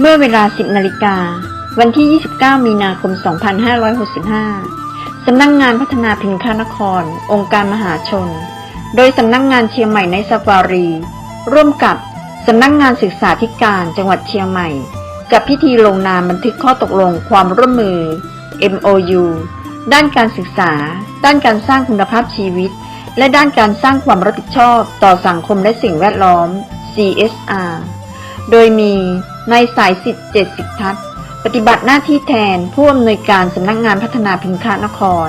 เมื่อเวลา 10 นาฬิกา วันที่ 29 มีนาคม 2565 สำนักงงานพัฒนาพิณฆานคร องค์การมหาชน โดยสำนักงงานเชียงใหม่ในซาฟารี ร่วมกับสำนักงงานศึกษาธิการจังหวัดเชียงใหม่ กับพิธีลงนามบันทึกข้อตกลงความร่วมมือ MOU ด้านการศึกษา ด้านการสร้างคุณภาพชีวิต และด้านการสร้างความรับผิดชอบต่อสังคมและสิ่งแวดล้อม CSR โดยมีนายสายสิทธิ์เจ็ดสิบทัศปฏิบัติหน้าที่แทนผู้อำนวยการสำนักงานพัฒนาพิงคานคร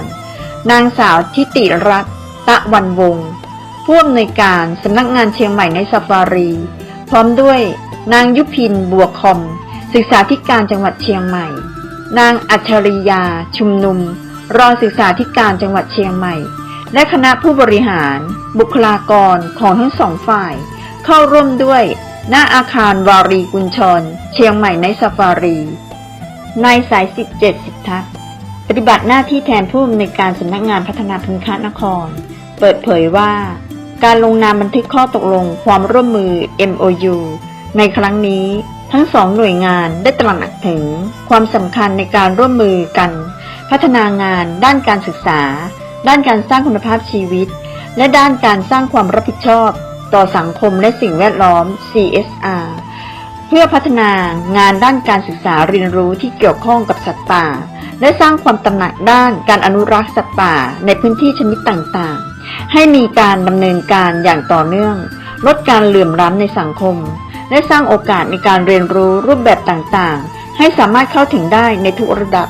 นางสาวทิติรัตน์ตะวันวงศ์ผู้อำนวยการสำนักงานเชียงใหม่ในซาฟารี พร้อมด้วยนางยุพินบัวคอม ศึกษาธิการจังหวัดเชียงใหม่ นางอัจฉริยา ชุมนุม รองศึกษาธิการจังหวัดเชียงใหม่ และคณะผู้บริหาร บุคลากรของทั้งสองฝ่าย เข้าร่วมด้วย หน้าอาคารวารีกุญชร เชียงใหม่ในซาฟารีนายสายสิบเจ็ดสิบทักปฏิบัติหน้าที่แทนผู้อำนวยการสำนักงานพัฒนาพิงคานคร เปิดเผยว่า การลงนามบันทึกข้อตกลงความร่วมมือ MOU ในครั้งนี้ทั้งสองหน่วยงานได้ตระหนักถึง ความสำคัญในการร่วมมือกัน พัฒนางาน ด้านการศึกษา ด้านการสร้างคุณภาพชีวิต และด้านการสร้างความรับผิดชอบ ต่อสังคมและสิ่งแวดล้อม CSR เพื่อพัฒนางานด้านการศึกษาเรียนรู้ที่เกี่ยวข้องกับสัตว์ป่า และสร้างความตระหนักด้านการอนุรักษ์สัตว์ป่าในพื้นที่ชนิดต่างๆ ให้มีการดำเนินการอย่างต่อเนื่อง ลดการเหลื่อมล้ำในสังคม และสร้างโอกาสในการเรียนรู้รูปแบบต่างๆ ให้สามารถเข้าถึงได้ในทุกระดับ